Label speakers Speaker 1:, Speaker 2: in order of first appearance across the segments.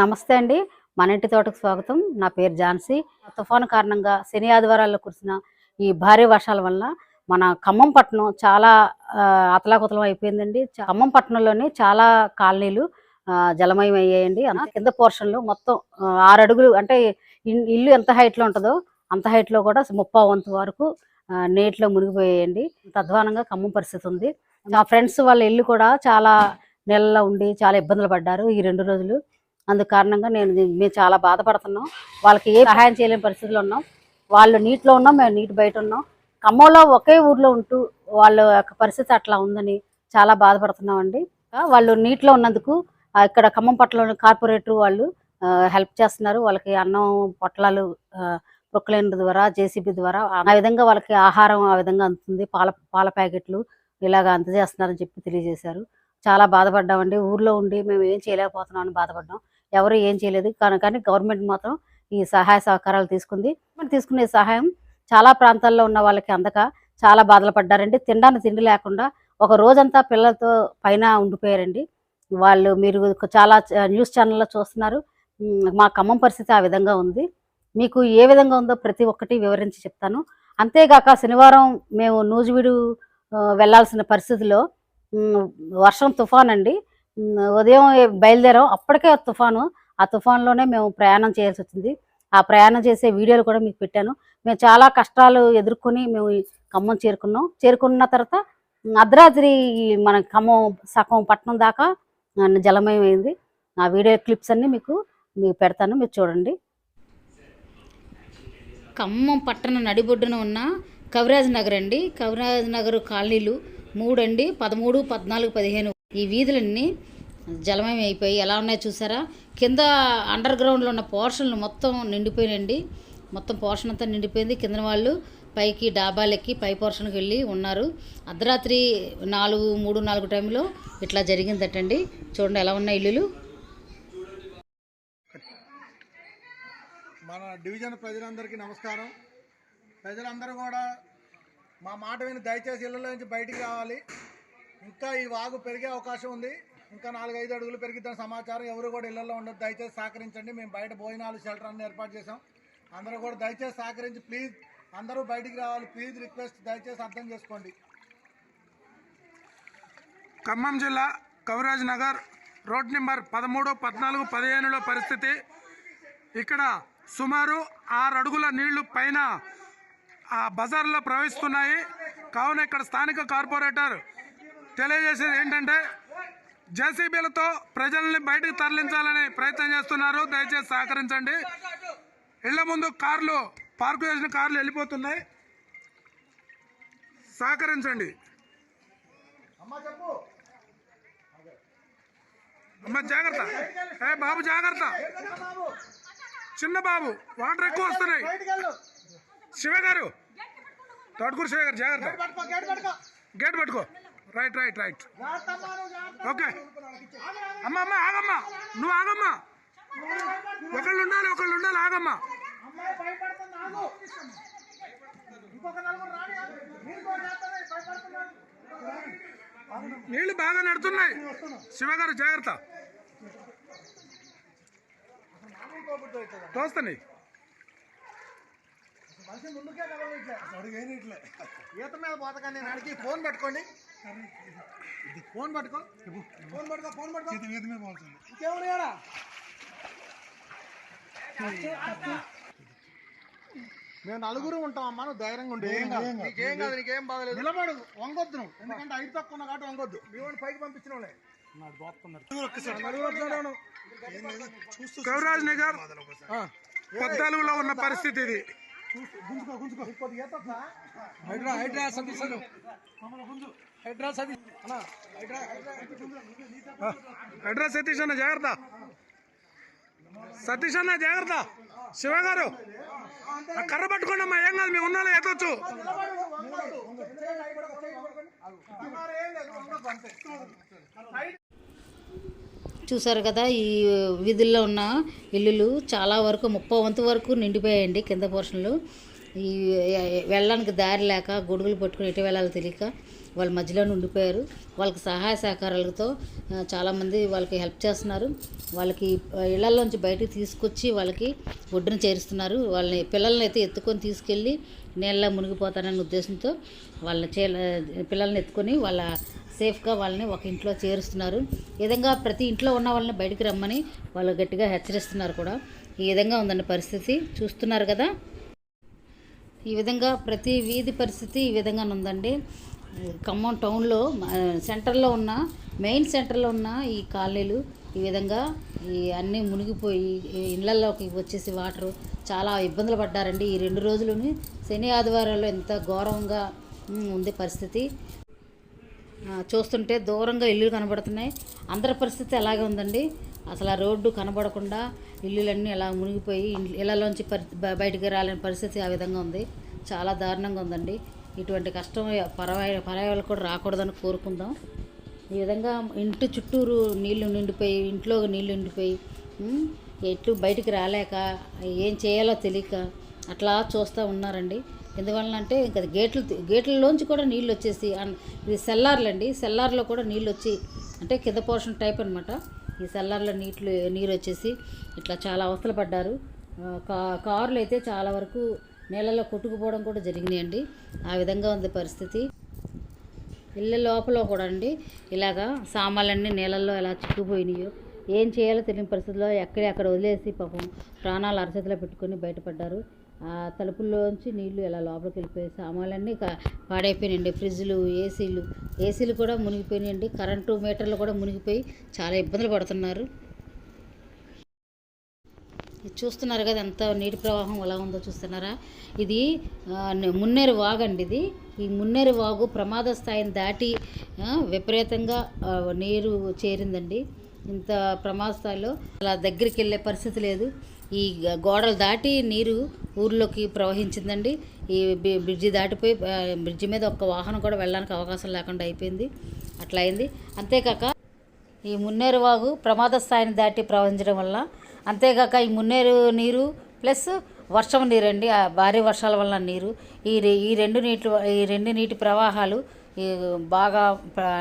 Speaker 1: నమస్తే అండి. మన ఇంటి తోటకు స్వాగతం. నా పేరు ఝాన్సీ. తుఫాను కారణంగా శని ఆదివారాల్లో కురిసిన ఈ భారీ వర్షాల వల్ల మన ఖమ్మం పట్టణం చాలా అతలాకుతలం అయిపోయిందండి. ఖమ్మం పట్టణంలోనే చాలా కాలనీలు జలమయం అయ్యాయండి. కింద పోర్షన్లో మొత్తం ఆరు అడుగులు అంటే ఇల్లు ఎంత హైట్లో ఉంటుందో అంత హైట్లో కూడా ముప్పా వంతు వరకు నీటిలో మునిగిపోయాయండి. తద్వానంగా ఖమ్మం పరిస్థితి ఉంది. నా ఫ్రెండ్స్ వాళ్ళ ఇల్లు కూడా చాలా నీళ్ళలో ఉండి చాలా ఇబ్బందులు పడ్డారు ఈ రెండు రోజులు. అందుకు కారణంగా నేను మేము చాలా బాధపడుతున్నాం. వాళ్ళకి ఏ సహాయం చేయలేని పరిస్థితుల్లో ఉన్నాం. వాళ్ళు నీటిలో ఉన్నాం మేము నీటి బయట ఉన్నాం. ఖమ్మంలో ఒకే ఊర్లో ఉంటూ వాళ్ళ యొక్క పరిస్థితి అట్లా ఉందని చాలా బాధపడుతున్నాం అండి వాళ్ళు నీటిలో ఉన్నందుకు ఇక్కడ ఖమ్మం పట్ల కార్పొరేటర్ వాళ్ళు హెల్ప్ చేస్తున్నారు. వాళ్ళకి అన్నం పొట్లాలు ప్రొక్లైన్ ద్వారా జేసీబీ ద్వారా ఆ విధంగా వాళ్ళకి ఆహారం ఆ విధంగా అందుతుంది. పాల పాల ప్యాకెట్లు ఇలాగ అందజేస్తున్నారని చెప్పి తెలియజేశారు. చాలా బాధపడ్డామండి. ఊర్లో ఉండి మేము ఏం చేయలేకపోతున్నాం అని బాధపడ్డాం. ఎవరు ఏం చేయలేదు. కానీ కానీ గవర్నమెంట్ మాత్రం ఈ సహాయ సహకారాలు తీసుకుంది. మరి తీసుకునే సహాయం చాలా ప్రాంతాల్లో ఉన్న వాళ్ళకి అందక చాలా బాధలు పడ్డారండి. తినడానికి తిండి లేకుండా ఒక రోజంతా పిల్లలతో పైన ఉండిపోయారండి. వాళ్ళు మీరు చాలా న్యూస్ ఛానల్లో చూస్తున్నారు. మా ఖమ్మం పరిస్థితి ఆ విధంగా ఉంది. మీకు ఏ విధంగా ఉందో ప్రతి ఒక్కటి వివరించి చెప్తాను. అంతేగాక శనివారం మేము నూజివీడు వెళ్ళాల్సిన వెళ్ళాల్సిన పరిస్థితిలో వర్షం తుఫాన్ అండి ఉదయం బయలుదేరాం. అప్పటికే ఆ తుఫాను. ఆ తుఫాన్లోనే మేము ప్రయాణం చేయాల్సి వచ్చింది. ఆ ప్రయాణం చేసే వీడియోలు కూడా మీకు పెట్టాను. మేము చాలా కష్టాలు ఎదుర్కొని మేము ఖమ్మం చేరుకున్నాం. చేరుకున్న తర్వాత అర్ధరాత్రి మన ఖమ్మం సగం పట్టణం దాకా జలమయమైంది జలమయం అయింది. ఆ వీడియో క్లిప్స్ అన్నీ మీకు మీకు పెడతాను. మీరు చూడండి. ఖమ్మం పట్టణం నడిబొడ్డున ఉన్న కవిరాజ్ నగర్ అండి. కవిరాజ్ నగర్ కాలనీలు మూడండి పదమూడు పద్నాలుగు పదిహేను. ఈ వీధులన్నీ జలమయం అయిపోయి ఎలా ఉన్నాయో చూసారా? కింద అండర్ గ్రౌండ్లో ఉన్న పోర్షన్లు మొత్తం నిండిపోయినండి మొత్తం పోర్షన్ అంతా నిండిపోయింది. కింద వాళ్ళు పైకి డాబాలెక్కి పై పోర్షన్కి వెళ్ళి ఉన్నారు. అర్ధరాత్రి నాలుగు మూడు నాలుగు టైంలో ఇట్లా జరిగిందటండి. చూడండి ఎలా ఉన్నాయి ఇల్లులు.
Speaker 2: మన డివిజన్ ప్రజలందరికీ నమస్కారం. ప్రజలందరూ కూడా మా మాట విని దయచేసి ఇళ్ళలో నుంచి బయటికి రావాలి. ఇంకా ఈ వాగు పెరిగే అవకాశం ఉంది. ఇంకా నాలుగైదు అడుగులు పెరిగిద్దని సమాచారం ఎవరు కూడా ఇళ్ళలో ఉండదు దయచేసి సహకరించండి. మేము బయట భోజనాలు షెల్టర్ అన్ని ఏర్పాటు చేసాం అందరూ కూడా దయచేసి సహకరించి ప్లీజ్ అందరూ బయటికి రావాలి. ప్లీజ్ రిక్వెస్ట్ దయచేసి అర్థం చేసుకోండి.
Speaker 3: ఖమ్మం జిల్లా కవిరాజ్ నగర్ రోడ్ నెంబర్ పదమూడు పద్నాలుగు పదిహేనులో పరిస్థితి. ఇక్కడ సుమారు ఆరు అడుగుల నీళ్ళు పైన ఆ బజార్లో ప్రవహిస్తున్నాయి. కావున ఇక్కడ స్థానిక కార్పొరేటర్ తెలియజేసేది ఏంటంటే జేసీబీలతో ప్రజల్ని బయటకు తరలించాలని ప్రయత్నం చేస్తున్నారు. దయచేసి సహకరించండి. ఇళ్ళ ముందు కార్లు పార్కు చేసిన కార్లు వెళ్ళిపోతున్నాయి. సహకరించండి.
Speaker 2: అమ్మా
Speaker 3: జాగ్రత్త. ఏ బాబు జాగ్రత్త. చిన్న బాబు వాటర్ ఎక్కువ వస్తున్నాయి.
Speaker 2: బయటికి వెళ్ళు
Speaker 3: శివ గారు తోటకూరు శివ గారు జాగ్రత్త.
Speaker 2: గేట్ పట్టుకో.
Speaker 3: Right right right. ఓకే అమ్మ అమ్మ ఆగమ్మా. నువ్వు ఆగమ్మా. ఒకళ్ళు ఉండాలి ఒకళ్ళు ఉండాలి ఆగమ్మా నీళ్ళు బాగా నడుతున్నాయి. శివ గారు జాగ్రత్త
Speaker 2: ఏనిట్లే ఈత మీద పోతకండి నేను అడిగి ఫోన్ పట్టుకోండి. ఫోన్ పట్టుకో. ఫోన్ పట్టుకో ఫోన్ పట్టుకో. మీద ఇంకేముడు మేము నలుగురు ఉంటాం అమ్మా నువ్వు ధైర్యంగా ఉండి. నీకేం కాదు నీకేం బాగలేదు. నిలబడు వంగొద్దు నువ్వు. ఎందుకంటే ఐదు తక్కువ ఉన్న కాబట్టి వంగొద్దు. మీ వాడిని పైకి పంపించిన వాళ్ళే
Speaker 3: కవిరాజ్ నగర్ పద్నాలుగులో ఉన్న పరిస్థితి ఇది.
Speaker 2: గుంజుకో గుంజుకో. హైడ్రా హైడ్రా సతీష్ గుంజు. హైడ్రా సతీష్. అన్నా హైడ్రా హైడ్రా
Speaker 3: అడ్రస్ సతీష్ అన్న జాగ్రత్త. సతీష్ అన్న జాగ్రత్త. శివ గారు ఆ కర్ర పట్టుకోండి అమ్మా ఏం కాదు మేము ఉన్నాలో ఎత్తొచ్చు.
Speaker 1: చూసారు కదా ఈ వీధుల్లో ఉన్న ఇల్లులు చాలా వరకు ముప్పై వంతు వరకు నిండిపోయాయండి కింద పోర్షన్లు. ఈ వెళ్ళడానికి దారి లేక గొడుగులు పట్టుకుని ఎటు వెళ్ళాలో తెలియక వాళ్ళ మధ్యలో ఉండిపోయారు. వాళ్ళకి సహాయ సహకారాలతో చాలామంది వాళ్ళకి హెల్ప్ చేస్తున్నారు. వాళ్ళకి ఆ, ఇళ్ళలోంచి బయటకు తీసుకొచ్చి వాళ్ళకి ఒడ్డున చేరుస్తున్నారు. వాళ్ళని పిల్లల్ని అయితే ఎత్తుకొని తీసుకెళ్ళి నీళ్ళ మునిగిపోతారనే ఉద్దేశంతో వాళ్ళ చే పిల్లల్ని ఎత్తుకొని వాళ్ళ సేఫ్గా వాళ్ళని ఒక ఇంట్లో చేరుస్తున్నారు. ఈ విధంగా ప్రతి ఇంట్లో ఉన్న వాళ్ళని బయటికి రమ్మని వాళ్ళు గట్టిగా హెచ్చరిస్తున్నారు కూడా. ఈ విధంగా ఉందండి పరిస్థితి. చూస్తున్నారు కదా? ఈ విధంగా ప్రతి వీధి పరిస్థితి ఈ విధంగా ఉందండి. ఖమ్మం టౌన్లో సెంటర్లో ఉన్న మెయిన్ సెంటర్లో ఉన్న ఈ కాలనీలు ఈ విధంగా ఈ అన్నీ మునిగిపోయి ఇళ్ళల్లోకి వచ్చేసి వాటరు చాలా ఇబ్బందులు పడ్డారండి. ఈ రెండు రోజులని శని ఆదివారాల్లో ఎంత ఘోరంగా ఉంది పరిస్థితి. చూస్తుంటే దూరంగా ఇల్లు కనబడుతున్నాయి. అందరి పరిస్థితి అలాగే ఉందండి. అసలు ఆ రోడ్డు కనబడకుండా ఇల్లులన్నీ ఇలా మునిగిపోయి ఇళ్ళలోంచి పరి బయటికి రాలేని పరిస్థితి ఆ విధంగా ఉంది. చాలా దారుణంగా ఉందండి. ఇటువంటి కష్టం పరవాయి పరాయాలు కూడా రాకూడదని కోరుకుందాం. ఈ విధంగా ఇంటి చుట్టూరు నీళ్ళు నిండిపోయి ఇంట్లో నీళ్ళు నిండిపోయి ఎట్లు బయటికి రాలేక ఏం చేయాలో తెలియక అట్లా చూస్తూ ఉన్నారండి. ఎందువలన అంటే ఇంకా గేట్లు గేట్లలోంచి కూడా నీళ్ళు వచ్చేసి ఇది సెల్లార్లండి. సెల్లార్లో కూడా నీళ్ళు వచ్చి అంటే కింద పోర్షన్ టైప్ అనమాట ఈ సెల్లార్లో నీళ్ళు నీరు వచ్చేసి ఇట్లా చాలా అవస్థలు పడ్డారు. కా కారులు అయితే చాలా వరకు నీళ్ళలో కొట్టుకుపోవడం కూడా జరిగినాయండి. ఆ విధంగా ఉంది పరిస్థితి. ఇళ్ళ లోపల కూడా అండి ఇలాగా సామాన్లన్నీ నీళ్ళల్లో ఎలా చిక్కుపోయినాయో ఏం చేయాలో తెలియని పరిస్థితుల్లో ఎక్కడ అక్కడ వదిలేసి పాపం ప్రాణాలు అరచేతిలో పెట్టుకొని బయటపడ్డారు. తలుపుల్లోంచి నీళ్ళు ఇలా లోపలికి వెళ్ళిపోయి సామాన్లన్నీ పాడైపోయినాయండి. ఫ్రిడ్జ్లు ఏసీలు ఏసీలు కూడా మునిగిపోయినాయండి. కరెంటు మీటర్లు కూడా మునిగిపోయి చాలా ఇబ్బందులు పడుతున్నారు. ఇది చూస్తున్నారు కదా ఎంత నీటి ప్రవాహం ఎలా ఉందో చూస్తున్నారా? ఇది మున్నేరు వాగు అండి ఇది. ఈ మున్నేరు వాగు ప్రమాద స్థాయిని దాటి విపరీతంగా నీరు చేరిందండి. ఇంత ప్రమాద స్థాయిలో అలా దగ్గరికి వెళ్ళే పరిస్థితి లేదు. ఈ గోడలు దాటి నీరు ఊర్లోకి ప్రవహించిందండి. ఈ బ్రిడ్జి దాటిపోయి బ్రిడ్జి మీద ఒక్క వాహనం కూడా వెళ్ళడానికి అవకాశం లేకుండా అయిపోయింది. అట్లా అయింది. అంతేకాక ఈ మున్నేరు వాగు ప్రమాద స్థాయిని దాటి ప్రవహించడం వల్ల అంతేకాక ఈ మున్నేరు నీరు ప్లస్ వర్షం నీరు అండి ఆ భారీ వర్షాల వల్ల నీరు. ఈ ఈ రెండు నీటి ఈ రెండు నీటి ప్రవాహాలు ఈ బాగా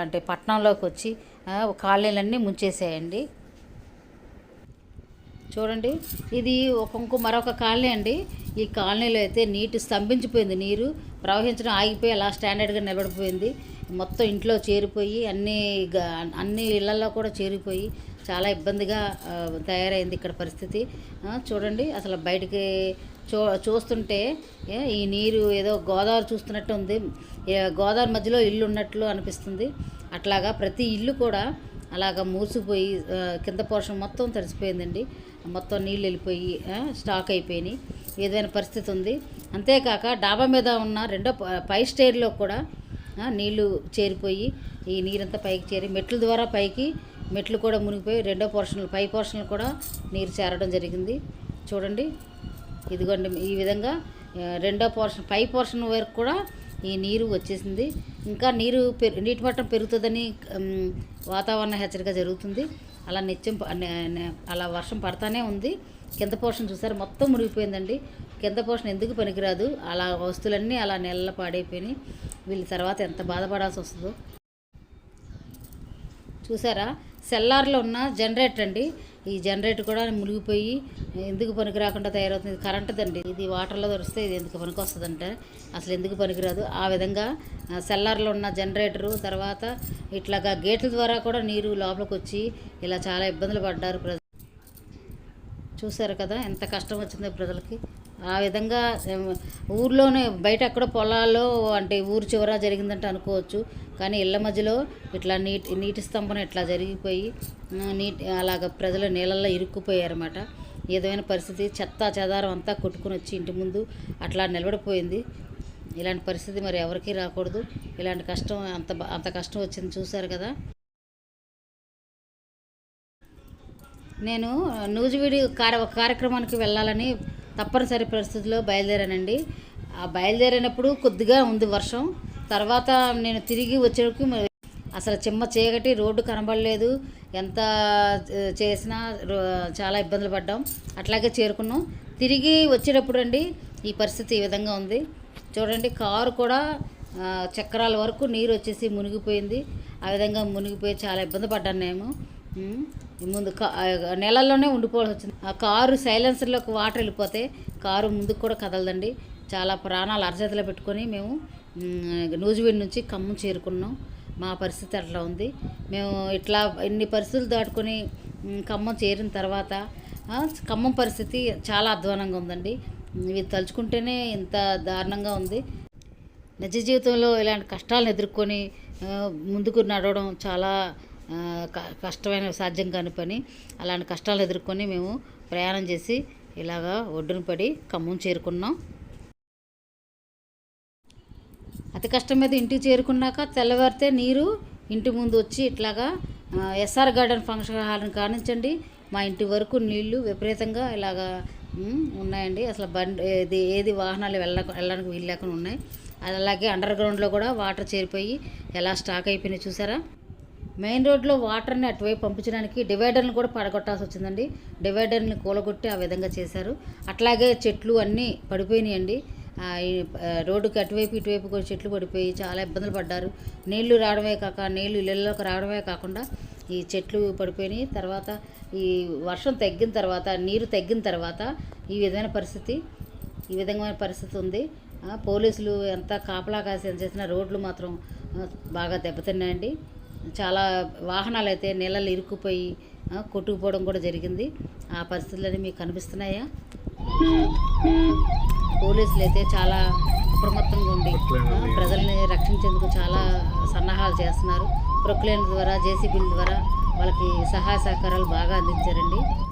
Speaker 1: అంటే పట్టణంలోకి వచ్చి కాలనీలన్నీ ముంచేసాయండి చూడండి ఇది ఒక ఇంకో మరొక కాలనీ అండి. ఈ కాలనీలో అయితే నీటి స్తంభించిపోయింది నీరు. ప్రవహించడం ఆగిపోయి అలా స్టాండర్డ్గా నిలబడిపోయింది. మొత్తం ఇంట్లో చేరిపోయి అన్ని అన్ని ఇళ్ళలో కూడా చేరిపోయి చాలా ఇబ్బందిగా తయారైంది ఇక్కడ పరిస్థితి. చూడండి అసలు బయటికి చూ చూస్తుంటే ఈ నీరు ఏదో గోదావరి చూస్తున్నట్టు ఉంది. గోదావరి మధ్యలో ఇల్లు ఉన్నట్లు అనిపిస్తుంది. అట్లాగా ప్రతి ఇల్లు కూడా అలాగ మూసిపోయి కింద పోర్షన్ మొత్తం తడిసిపోయిందండి. మొత్తం నీళ్ళు వెళ్ళిపోయి స్టాక్ అయిపోయినాయి. ఏదైనా పరిస్థితి ఉంది. అంతేకాక డాబా మీద ఉన్న రెండో పై స్టేర్లో కూడా నీళ్ళు చేరిపోయి ఈ నీరంతా పైకి చేరి మెట్ల ద్వారా పైకి మెట్లు కూడా మునిగిపోయి రెండో పోర్షన్లు పై పోర్షన్లు కూడా నీరు చేరడం జరిగింది. చూడండి. ఇదిగోండి ఈ విధంగా రెండో పోర్షన్ పై పోర్షన్ వరకు కూడా ఈ నీరు వచ్చేసింది. ఇంకా నీరు పె నీటి మట్టం పెరుగుతుందని వాతావరణ హెచ్చరిక జరుగుతుంది. అలా నిత్యం ప- అలా వర్షం పడతానే ఉంది. కింద పోర్షన్ చూసారు మొత్తం మునిగిపోయిందండి. కింద పోర్షన్ ఎందుకు పనికిరాదు? అలా వస్తువులన్నీ అలా నెలల పాడైపోయినాయి. వీళ్ళ తర్వాత ఎంత బాధపడాల్సి వస్తుందో. చూసారా? సెల్లార్లో ఉన్న జనరేటర్ అండి. ఈ జనరేటర్ కూడా మునిగిపోయి ఎందుకు పనికి రాకుండా తయారవుతుంది? ఇది కరెంటుదండి ఇది వాటర్లో దొరికితే ఇది ఎందుకు పనికి వస్తుందంటే? అసలు ఎందుకు పనికిరాదు? ఆ విధంగా సెల్లార్లో ఉన్న జనరేటరు తర్వాత ఇట్లాగా గేట్ల ద్వారా కూడా నీరు లోపలికి వచ్చి ఇలా చాలా ఇబ్బందులు పడ్డారు ప్రజలు చూసారు కదా ఎంత కష్టం వచ్చిందో ప్రజలకి. ఆ విధంగా ఊర్లోనే బయట ఎక్కడ పొలాల్లో అంటే ఊరు చివర జరిగిందంటే అనుకోవచ్చు. కానీ ఇళ్ళ మధ్యలో ఇట్లా నీటి నీటి స్తంభన ఇట్లా జరిగిపోయి నీటి అలాగ ప్రజలు నీళ్ళల్లో ఇరుక్కుపోయారన్నమాట. ఏదైనా పరిస్థితి చెత్త చెదారం అంతా కొట్టుకుని వచ్చి ఇంటి ముందు అట్లా నిలబడిపోయింది. ఇలాంటి పరిస్థితి మరి ఎవరికీ రాకూడదు. ఇలాంటి కష్టం అంత అంత కష్టం వచ్చింది చూశారు కదా. నేను నూజివీడి కార్య ఒక కార్యక్రమానికి వెళ్ళాలని తప్పనిసరి పరిస్థితిలో బయలుదేరానండి. ఆ బయలుదేరినప్పుడు కొద్దిగా ఉంది వర్షం. తర్వాత నేను తిరిగి వచ్చేటికి అసలు చిమ్మ చీకటి రోడ్డు కనబడలేదు. ఎంత చేసినా రో- చాలా ఇబ్బందులు పడ్డాం. అట్లాగే చేరుకున్నాం. తిరిగి వచ్చేటప్పుడు అండి ఈ పరిస్థితి ఈ విధంగా ఉంది. చూడండి కారు కూడా చక్రాల వరకు నీరు వచ్చేసి మునిగిపోయింది. ఆ విధంగా మునిగిపోయి చాలా ఇబ్బంది పడ్డాను నేను. ముందు నెలల్లోనే ఉండిపోవాల్సి వచ్చింది. ఆ కారు సైలెన్సర్లోకి వాటర్ వెళ్ళిపోతే కారు ముందుకు కూడా కదలదండి. చాలా ప్రాణాలు అరచేతిలో పెట్టుకొని మేము ఉమ్, నుంచి ఖమ్మం చేరుకున్నాం. మా పరిస్థితి అట్లా ఉంది. మేము ఇట్లా ఇన్ని పరిస్థితులు దాటుకొని ఖమ్మం చేరిన తర్వాత ఖమ్మం పరిస్థితి చాలా అధ్వానంగా ఉందండి. ఇవి తలుచుకుంటేనే ఇంత దారుణంగా ఉంది. నిజ జీవితంలో ఇలాంటి కష్టాలను ఎదుర్కొని ముందుకు నడవడం చాలా కష్టమైన సాధ్యం కాని పని అలాంటి కష్టాలు ఎదుర్కొని మేము ప్రయాణం చేసి ఇలాగా ఒడ్డున పడి ఖమ్మం చేరుకున్నాం. అతి కష్టం మీద ఇంటికి చేరుకున్నాక తెల్లవారితే నీరు ఇంటి ముందు వచ్చి ఇట్లాగా ఎస్ఆర్ గార్డెన్ ఫంక్షన్ హాల్ని కానించండి. మా ఇంటి వరకు నీళ్ళు విపరీతంగా ఇలాగా ఉన్నాయండి. అసలు బండి ఏది ఏది వాహనాలు వెళ్ళ వెళ్ళడానికి వీలు లేకుండా ఉన్నాయి. అది అలాగే అండర్ గ్రౌండ్లో కూడా వాటర్ చేరిపోయి ఎలా స్టాక్ అయిపోయినాయి చూసారా? మెయిన్ రోడ్లో వాటర్ని అటువైపు పంపించడానికి డివైడర్ని కూడా పడగొట్టాల్సి వచ్చిందండి. డివైడర్ని కూలగొట్టి ఆ విధంగా చేశారు. అట్లాగే చెట్లు అన్నీ పడిపోయినాయండి. రోడ్డుకి అటువైపు ఇటువైపు కూడా చెట్లు పడిపోయి చాలా ఇబ్బందులు పడ్డారు. నీళ్ళు రావడమే కాక నీళ్ళు ఇళ్ళలోకి రావడమే కాకుండా ఈ చెట్లు పడిపోయినాయి. తర్వాత ఈ వర్షం తగ్గిన తర్వాత నీరు తగ్గిన తర్వాత ఈ విధమైన పరిస్థితి ఈ విధమైన పరిస్థితి ఉంది. పోలీసులు ఎంత కాపలా కాసి ఎంత చేసినా రోడ్లు మాత్రం బాగా దెబ్బతిన్నాయండి. చాలా వాహనాలు అయితే నీళ్ళలో ఇరుక్కుపోయి కొట్టుకుపోవడం కూడా జరిగింది. ఆ పరిస్థితులన్నీ మీకు కనిపిస్తున్నాయా? పోలీసులు అయితే చాలా అప్రమత్తంగా ఉండి ప్రజల్ని రక్షించేందుకు చాలా సన్నాహాలు చేస్తున్నారు. ప్రొక్లైన్ ద్వారా జేసీబీల ద్వారా వాళ్ళకి సహాయ సహకారాలు బాగా అందించారండి.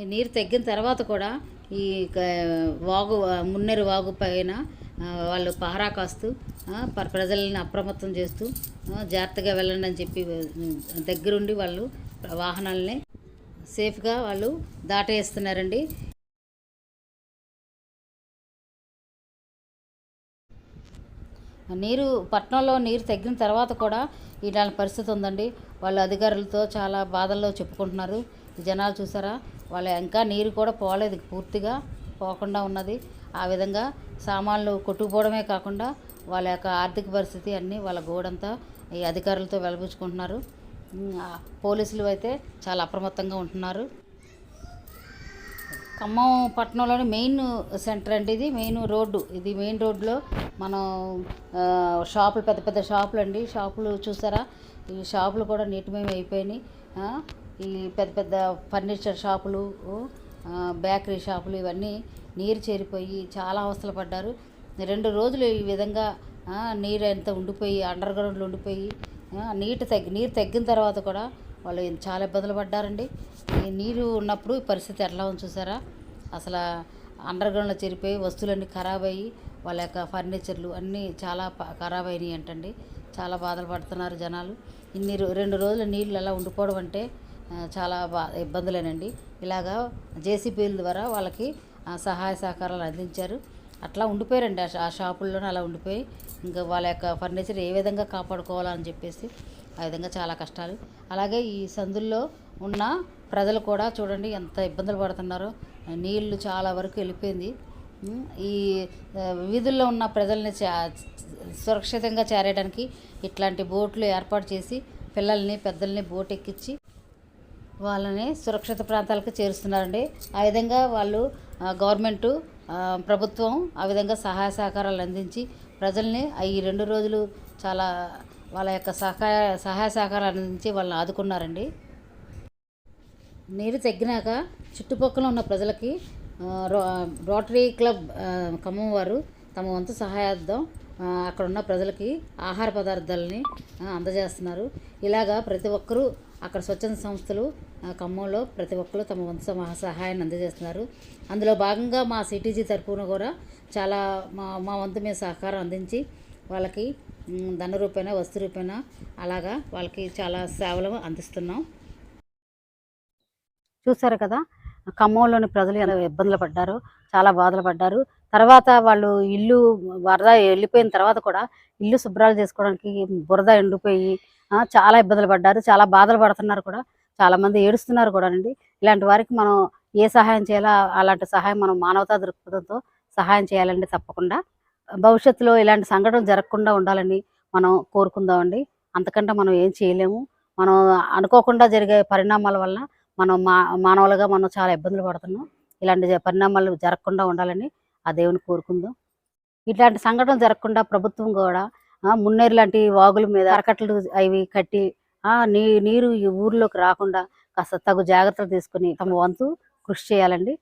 Speaker 1: ఈ నీరు తగ్గిన తర్వాత కూడా ఈ క- వాగు మున్నేరు వాగు పైన వాళ్ళు పహరా కాస్తూ ప- ప్రజల్ని అప్రమత్తం చేస్తూ జాగ్రత్తగా వెళ్ళండి అని చెప్పి దగ్గరుండి వాళ్ళు వాహనాలని సేఫ్గా వాళ్ళు దాటేస్తున్నారండి. నీరు పట్టణంలో నీరు తగ్గిన తర్వాత కూడా ఇలాంటి పరిస్థితి ఉందండి. వాళ్ళు అధికారులతో చాలా బాధల్లో చెప్పుకుంటున్నారు. జనాలు చూసారా? వాళ్ళ ఇంకా నీరు కూడా పోలేదు పూర్తిగా పోకుండా ఉన్నది. ఆ విధంగా సామాన్లు కొట్టుకుపోవడమే కాకుండా వాళ్ళ యొక్క ఆర్థిక పరిస్థితి అన్నీ వాళ్ళ గోడంతా ఈ అధికారులతో వెలబుచ్చుకుంటున్నారు. పోలీసులు అయితే చాలా అప్రమత్తంగా ఉంటున్నారు. ఖమ్మం పట్టణంలోని మెయిన్ సెంటర్ అండి ఇది మెయిన్ రోడ్డు. ఇది మెయిన్ రోడ్లో మనం షాపులు పెద్ద పెద్ద షాపులు అండి. షాపులు చూసారా? ఈ షాపులు కూడా నీటిమయం అయిపోయినాయి. ఈ పెద్ద పెద్ద ఫర్నిచర్ షాపులు బేకరీ షాపులు ఇవన్నీ నీరు చేరిపోయి చాలా అవస్థలు పడ్డారు. రెండు రోజులు ఈ విధంగా నీరు ఎంత ఉండిపోయి అండర్ గ్రౌండ్లో ఉండిపోయి నీటి తగ్గి నీరు తగ్గిన తర్వాత కూడా వాళ్ళు చాలా ఇబ్బందులు పడ్డారండి. ఈ నీరు ఉన్నప్పుడు పరిస్థితి ఎట్లా ఉంది చూసారా? అసలు అండర్ గ్రౌండ్లో చేరిపోయి వస్తువులన్నీ ఖరాబ్ అయ్యి వాళ్ళ యొక్క ఫర్నిచర్లు అన్నీ చాలా ఖరాబ్ అయినాయి అంటండి. చాలా బాధలు పడుతున్నారు జనాలు. ఇన్ని రో- రెండు రోజులు నీళ్ళు అలా ఉండిపోవడం అంటే చాలా బా ఇబ్బందులేనండి. ఇలాగా జేసీబీల ద్వారా వాళ్ళకి సహాయ సహకారాలు అందించారు. అట్లా ఉండిపోయారండి. ఆ ఆ షాపుల్లోనే అలా ఉండిపోయి ఇంకా వాళ్ళ యొక్క ఫర్నిచర్ ఏ విధంగా కాపాడుకోవాలని చెప్పేసి ఆ విధంగా చాలా కష్టాలు. అలాగే ఈ సందుల్లో ఉన్న ప్రజలు కూడా చూడండి ఎంత ఇబ్బందులు పడుతున్నారో. నీళ్ళు చాలా వరకు వెళ్ళిపోయింది. ఈ వీధుల్లో ఉన్న ప్రజల్ని సురక్షితంగా చేరడానికి ఇట్లాంటి బోట్లు ఏర్పాటు చేసి పిల్లల్ని పెద్దల్ని బోట్ ఎక్కించి వాళ్ళని సురక్షిత ప్రాంతాలకు చేరుస్తున్నారండి. ఆ విధంగా వాళ్ళు గవర్నమెంటు ప్రభుత్వం ఆ విధంగా సహాయ సహకారాలు అందించి ప్రజల్ని ఈ రెండు రోజులు చాలా వాళ్ళ యొక్క సహాయ సహాయ సహకారాలు అందించి వాళ్ళని ఆదుకున్నారండి. నీరు తగ్గినాక చుట్టుపక్కల ఉన్న ప్రజలకి రో రోటరీ క్లబ్ ఖమ్మం వారు తమ వంతు సహాయార్థం అక్కడ ఉన్న ప్రజలకి ఆహార పదార్థాలని అందజేస్తున్నారు. ఇలాగా ప్రతి ఒక్కరూ అక్కడ స్వచ్ఛంద సంస్థలు ఆ, ఖమ్మంలో ప్రతి ఒక్కరు తమ వంతు సహాయాన్ని అందజేస్తున్నారు. అందులో భాగంగా మా సిటీజీ తరఫున కూడా చాలా మా మా వంతు మేము సహకారం అందించి వాళ్ళకి ధన రూపేణ వస్తు రూపేణ అలాగా వాళ్ళకి చాలా సేవలు అందిస్తున్నాం. చూసారు కదా ఖమ్మంలోని ప్రజలు ఎలా ఇబ్బందులు పడ్డారు చాలా బాధలు పడ్డారు. తర్వాత వాళ్ళు ఇల్లు వరద వెళ్ళిపోయిన తర్వాత కూడా ఇల్లు శుభ్రాలు చేసుకోవడానికి బురద ఎండిపోయి చాలా ఇబ్బందులు పడ్డారు చాలా బాధలు పడుతున్నారు కూడా చాలా మంది ఏడుస్తున్నారు కూడా అండి ఇలాంటి వారికి మనం ఏ సహాయం చేయాలో అలాంటి సహాయం మనం మానవతా దృక్పథంతో సహాయం చేయాలండి తప్పకుండా. భవిష్యత్తులో ఇలాంటి సంఘటనలు జరగకుండా ఉండాలని మనం కోరుకుందామండి. అంతకంటే మనం ఏం చేయలేము. మనం అనుకోకుండా జరిగే పరిణామాల వల్ల మనం మా మానవులుగా మనం చాలా ఇబ్బందులు పడుతున్నాం. ఇలాంటి పరిణామాలు జరగకుండా ఉండాలని ఆ దేవుని కోరుకుందాం. ఇట్లాంటి సంఘటనలు జరగకుండా ప్రభుత్వం కూడా మున్నేరు లాంటి వాగుల మీద అరకట్లు అవి కట్టి ఆ నీ నీరు ఈ ఊర్లోకి రాకుండా కాస్త తగు జాగ్రత్తలు తీసుకుని తమ వంతు కృషి చేయాలండి.